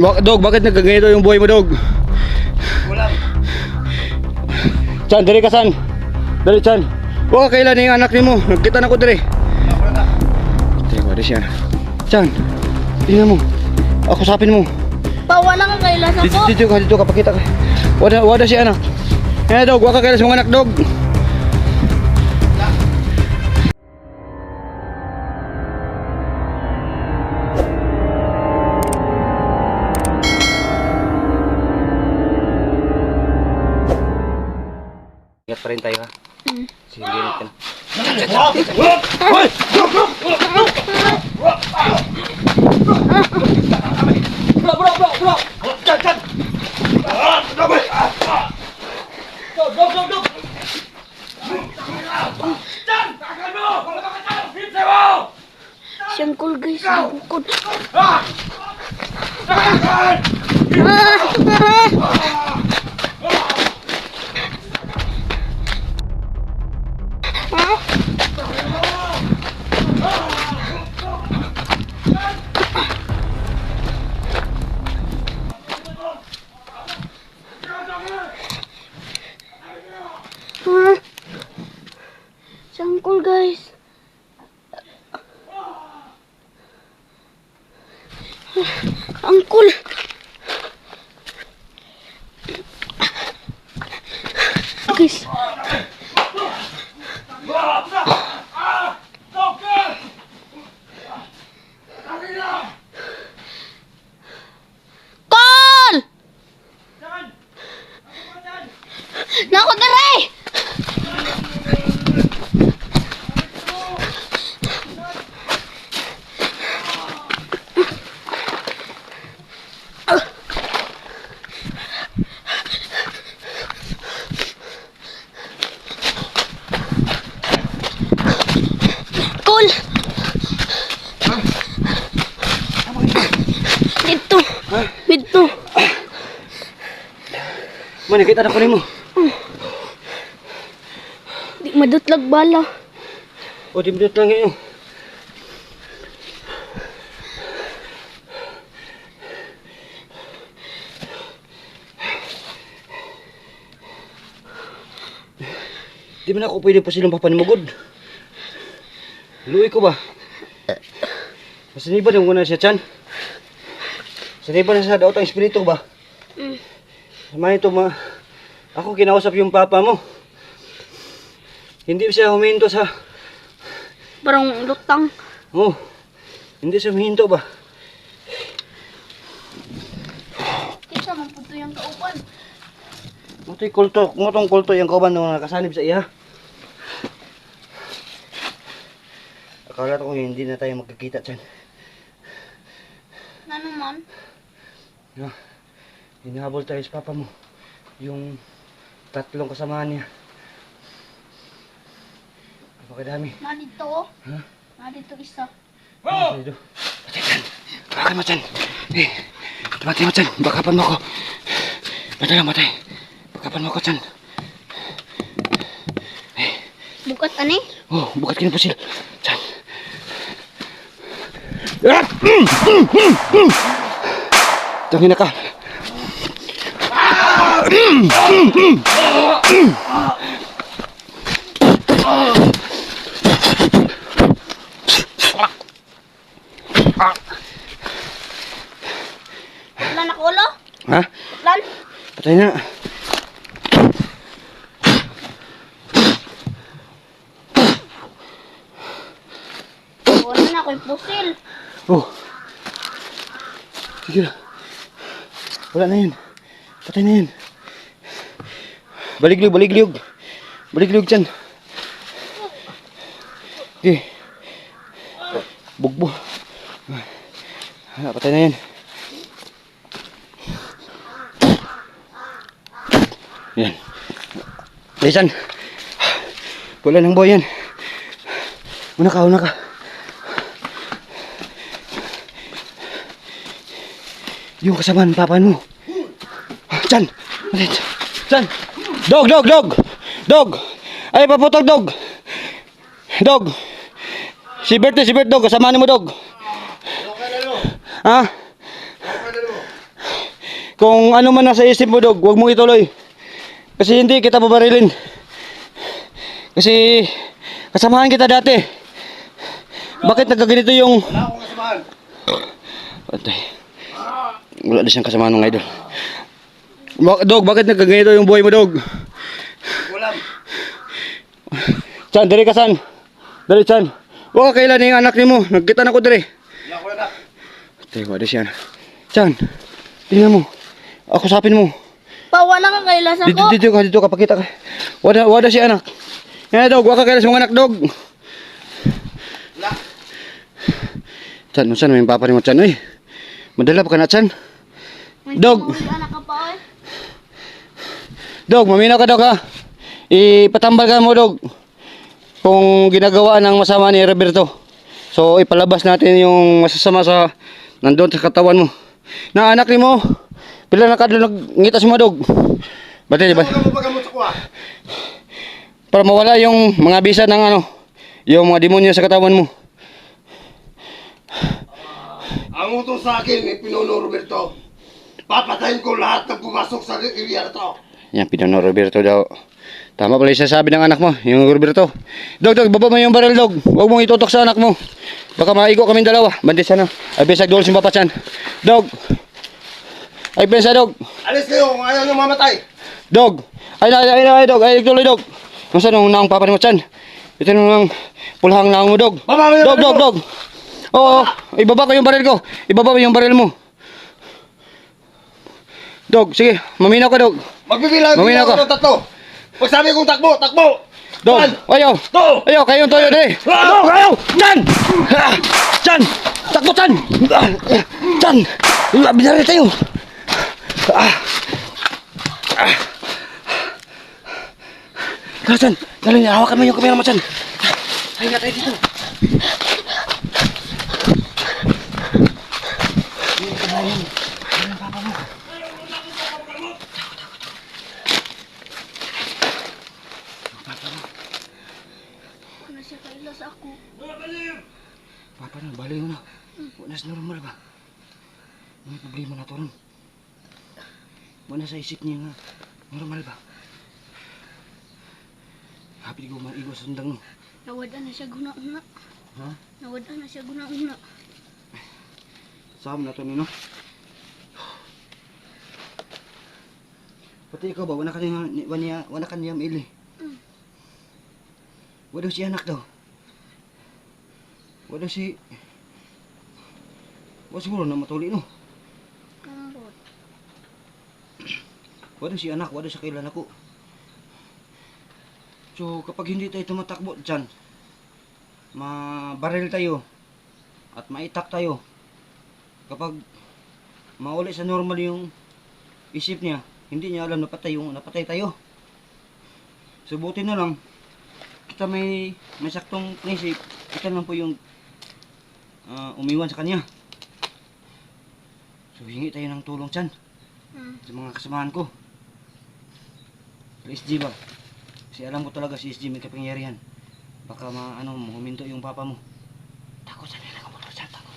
Bak dog, bakit nagkaganito yung buhay mo, dog? Wala. Chan, dali ka, san? Dali, Chan. Huwag ka kailan yung anak ni mo. Nagkita na ko, dali. Wala. Teka, wala siya. Chan, tingnan mo. Ako sapin mo. Bawa na ka kailas Dito, ako. dito ka, dito ka, pakita ka. Wada, wada si anak. Eh, dog, huwag ka kailan sa mga anak, dog. Ingat pa rin tayo ha. Sige, ingat ka na. Bro, bro, bro, bro. Chan, chan. Angkol. Guys, Ah! Dokter! Takin na! Kol! Chan! Ano ba chan? Nako dere! Kol! Dito. Dito. Man, nakita na ko mo. Di madutlag bala. O, di minute lang ngayon. Di man ako pwede pa silang papanimugod. Luwi ko ba? Masaniba na muna siya, Chan. Masaniba na sa daot ang espiritu ba? Mm. Sama ito, ma. Ako kinausap yung papa mo. Hindi siya huminto sa... Parang lutang. Oh, hindi siya huminto ba? Kisa man po yung kaupan. Mutoy kulto, mutong kulto yung kauban nung nakasanib sa iya. Akala ko hindi na tayo magkikita dyan. Ano man? No, hinahabol tayo sa papa mo. Yung tatlong kasamahan niya. Napakadami. Na dito. Ha? Na dito isa. Oh! Dito. Patay dyan. Tawagan mo dyan. Eh, tumatay mo dyan. Bakapan mo ko. Patay lang, patay. Bakapan mo ko dyan. Bukat ani? Oh, bukat ka na po sila. Diyan. Ah! Mm! Mm! Mm! Mm! Ka. Mm! Mm! Mm! Mm! Lan ako ulo? Ha? Lan? Patay na. Wala na ako yung pusil. Oh. Sige na. Wala na yun. Patay na yun. Baligliog, baligliog. Baligliog dyan. Okay. Bugbo. Ah, patay na yan. Yan. Lisan. Wala ng boy yan. Una ka, una ka. Yung kasamaan papa mo. Chan! Malit! Chan! Dog! Dog! Dog! Dog! Ay, paputog dog! Dog! Si Bert, si Bert dog, kasamaan mo dog. Ha? Kung ano man nasa isip mo, Dog, huwag mong ituloy. Kasi hindi kita babarilin. Kasi kasamahan kita dati. Bakit nagkaganito yung... Wala akong kasamahan. Patay. Wala na siyang kasamahan ng idol. Ba- Dog, bakit nagkaganito yung buhay mo, Dog? Walang. Chan, dali ka, San. Dali, Chan. Huwag ka kailan yung anak ni mo. Nagkita na ko dali. Wala ko na. Patay, wala siya. Chan, tingnan mo. Ako sapin mo. Pa, wala ka kailas Dito, ako. dito ka, dito ka, pakita ka. Wada, wada si anak. Yan, dog, waka kailan sa mga anak, dog. Wala. Chan, mo saan, may papa ni mo, Chan, uy. Madala pa ka na, Chan. May Dog. tumawag anak ka pa, oy. Dog, maminaw ka, dog, ha. Ipatambal ka mo, dog. Kung ginagawa ng masama ni Roberto. So, ipalabas natin yung masasama sa nandun sa katawan mo. Na anak ni mo, pila na kadlo nagngitas mo, dog. Bati, ba? Para mawala yung mga bisa ng ano, yung mga demonyo sa katawan mo. Ang utos sa akin ni Pinuno Roberto. Papatayin ko lahat ng pumasok sa area na to. Yan, Pinono Roberto daw. Tama pala yung sasabi ng anak mo, yung Roberto. Dog, dog, baba mo yung baril, dog. Huwag mong itutok sa anak mo. Baka maigo kaming dalawa. Bandi sana. Ay, bisag doon si papachan. Dog. Ay, pensa, dog. Alis kayo kung ayaw nyo mamatay. Dog. Ay, ay, ay, ay, dog. Ay, tuloy, dog. Masa nung naong papa ni mo, chan? Ito nung pulhang naong mo, dog. Baba mo yung Dog, dog, dog. Oo, ibaba ko yung baril ko. Ibaba mo yung baril mo. Dog, sige. Maminaw ka, dog. Magbibilang Mamina ako ng tatlo. Pag sabi kong takbo, takbo. Dog, One, ayaw. two, Ayaw, kayong toyo, dali. Dog, ayaw. Chan! Ah! Chan! Takbo, Chan! Ah! Chan! Ah, Binari tayo. Ah! Ah! Tara, Chan. Dali, hawakan mo yung kamera mo, Chan. Ay, nga tayo dito. Ano siya kailas ako. Papa na, baliw na. Wala sa normal ba? May problema na to ron. Wala sa isip niya nga. Normal ba? Happy ko man igo sa sundang mo. Nawada na siya guna-una. Ha? Nawada na siya guna-una. Saan na to nino? Pati ikaw ba, wala ka niya, wala, wala ka niya maili. Mm. Wala si anak daw. Wala si... Wala siguro na matuli no. Wala si anak, wala sa kailan ako. So, kapag hindi tayo tumatakbo dyan, mabaril tayo at maitak tayo. Kapag mauli sa normal yung isip niya, hindi niya alam na patay yung napatay tayo. So, buti na lang, kita may, may saktong prinsip, kita lang po yung ah, umiwan sa kanya. So, hingi tayo ng tulong dyan Hmm. sa mga kasamahan ko. SG ba? Kasi alam ko talaga si SG may kapangyarihan. Baka ma, ano, huminto yung papa mo. Takot sa nila ka motor siya, takot.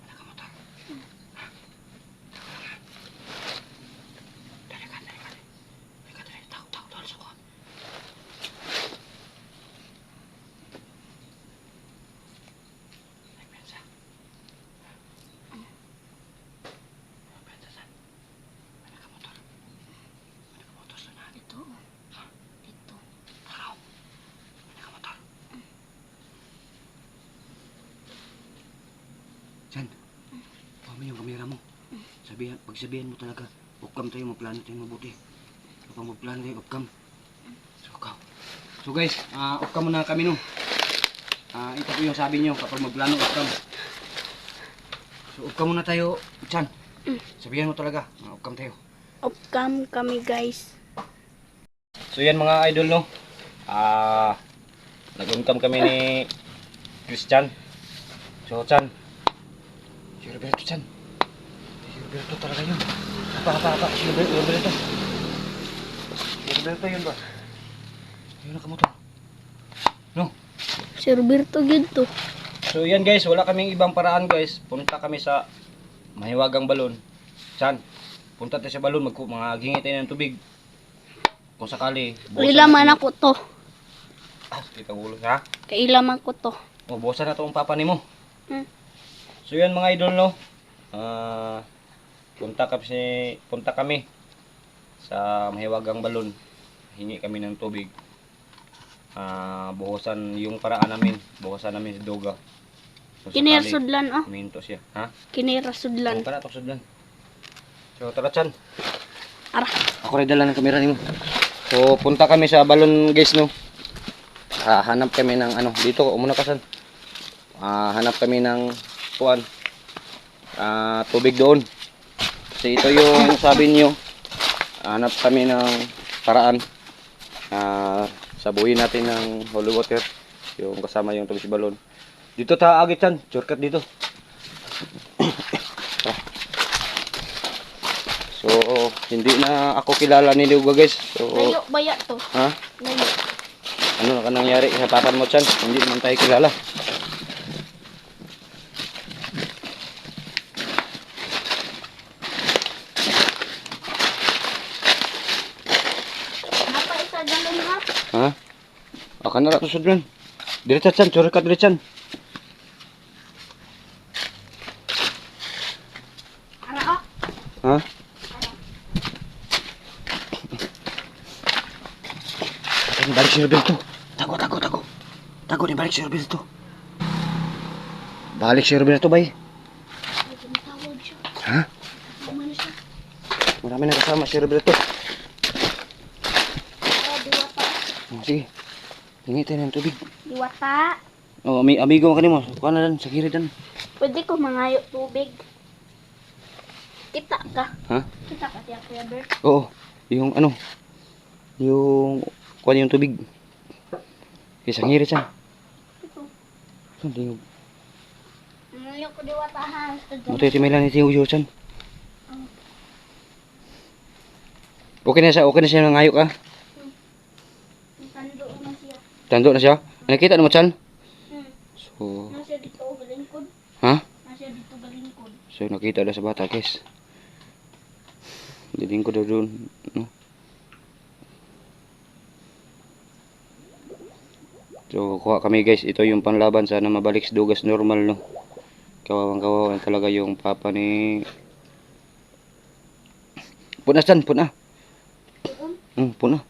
Wala ka motor. Dali ka, dali ka. Dali ka, dali. Takot, takot, takot sa kuha. Ay, pensa. Pensa, san? Wala ka motor. Wala ka motor, san, ha? Ito. Ito. Araw. Wala ka motor. San? Huwag mo yung kamera mo. Sabihan, pagsabihan mo talaga, upcam tayo, magplano tayo mabuti. Kapag magplano tayo, upcam. So, ikaw. So guys, uh, upcam muna kami no. Ah, ito po yung sabi niyo kapag magplano, upcam. So, upcam muna tayo, Chan. Sabihan mo talaga, uh, upcam tayo. Upcam kami guys. So yan mga idol no. Ah nag-income kami ni Christian. So Chan. Si Roberto Chan. Roberto talaga yun. Apa apa apa si Roberto. Roberto. Si Roberto yun ba? Yun nakamotor. No. Si Roberto gid to. So yan guys, wala kaming ibang paraan guys. Punta kami sa mahiwagang balon. Chan, punta tayo sa balon, mag mga gingi tayo ng tubig. Kung sakali, Ilaman ako to. Ah, kita ulo ha. Kailaman ko to. O, buwasan na to ang papa nimo. Hmm. So yan mga idol no. Ah, punta kami punta kami sa mahiwagang balon. Hingi kami ng tubig. Ah, buhusan yung paraan namin. Buhusan namin si Doga. Kung sakali, Kinirasudlan oh. Huminto siya. Ha? Kinirasudlan. Na tusod lang. So tara Chan. Ara. Ako rin dala ng kamera nimo. So punta kami sa balon guys no. Ah, hanap kami ng ano dito umuna ka san. Ah, hanap kami ng kuan. Ah, tubig doon. Kasi ito yung sabi niyo. Hanap kami ng paraan. Ah, sabuhin natin ng holy water yung kasama yung tubig balon. Dito ta agit chan, shortcut dito. So, hindi na ako kilala ni Luga guys. So, Layo baya to. ha? Layo. Ano na ka nangyari sa papan mo, Chan? Hindi naman tayo kilala. Ha? Akan na rato sudlan. Diretsa, Chan. Tsura ka, diretsa. Ara oh. Ha? Akan balik si Roberto. Tago, tago, tago. Tago ni balik si Roberto. Balik si Roberto, bay. Ay, tumatawag siya. Ha? Tama na siya. Marami na kasama si Roberto. Ara, diwata. Oh, sige. Hingi tayo ng tubig. Diwata. Oh, ami amigo ka nimo. Kuha na dan, sa kirid dan. Pwede ko mangayo tubig. Kita ka. Ha? Kita ka siya, Kuya Bert. Oo. Yung ano? Yung kuha yung tubig. Isang hirit siya. Ito. Saan tingog? Mangayo ko diwata ha. Mato yung timilan ni Tiyo Yosan. Okay na siya, okay na siya. Tando na siya. Tando na siya. Nakita na mo, Chan? Hmm. So, Nasa dito galingkod. ha? Nasa dito galingkod. So, nakita na sa bata, guys. Diling ko daw doon. No? So, kuha kami guys. Ito yung panlaban. Sana mabalik sa dugas normal, no? Kawawang kawawan talaga yung papa ni... Puna, Chan, puna. Doon. Hmm, puna.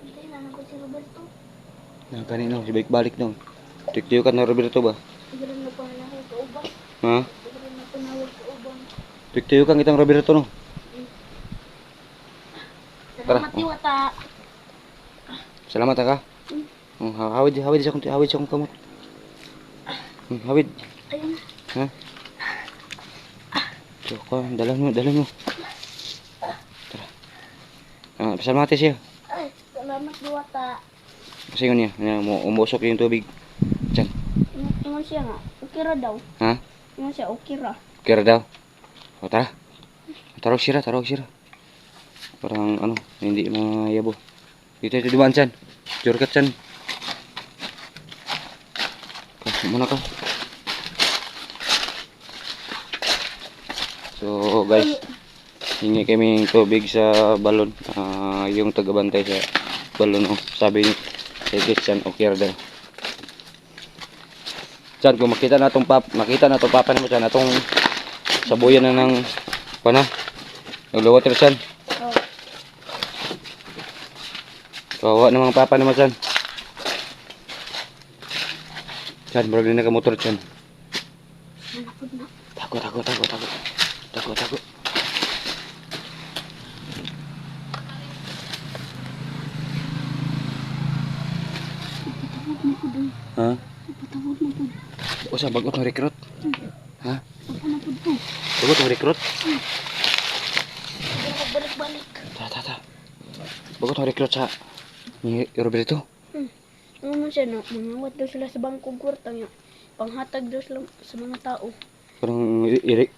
Hindi na ako si Roberto. Nah, kanino, si balik balik no. Tiktiyo ka na Roberto ba? Siguro na po na ako kaubang. Ha? Siguro na tunawag kaubang. Tiktiyo kang itang Roberto no. Tara. Salamat diwata. Salamat ka. Oh, ha- hawid, hawid sa akong hawid sa akong kamot. Hmm, hawid. Ayun. Ha? Ka, dalan mo, dalan mo. Tara. Ah, pasalamati siya. Ay, salamat diwata. Kasi yun niya, niya mo umusok yung tubig. Diyan. Ingon siya nga. Okay ra daw. Ha? Ingon siya okay ra. Kira daw. O, tara. Tarog sira, tarog sira. Parang ano, hindi mayabo. Dito ito diban chan. Jurkat chan. Ka, muna ka. So guys, hingi kami tubig sa balon. Ah, yung tagabantay sa balon. Oh, sabi ni Sige chan, daw. Chan, kung makita na itong pap, makita na itong papa mo chan, atong sabuyan na ng pana. Nagluwat rin chan. Oh, Kawawa na mga papa naman chan. Chan, din na motor chan. manapod na. Tago, tago, tago, tago. Tago, tago. Patawag mo ko doon. Ha? Patawag mo ko. O sa bagot ng recruit? Ha? Papanapod ko. Bagot ng recruit? Ako balik-balik. Ta, ta, ta. Bagot ng recruit sa Ni Roberto. Ano man siya na, mangawat daw sila sa bangkong kwarta niya. Panghatag daw sila sa mga tao. Parang iri,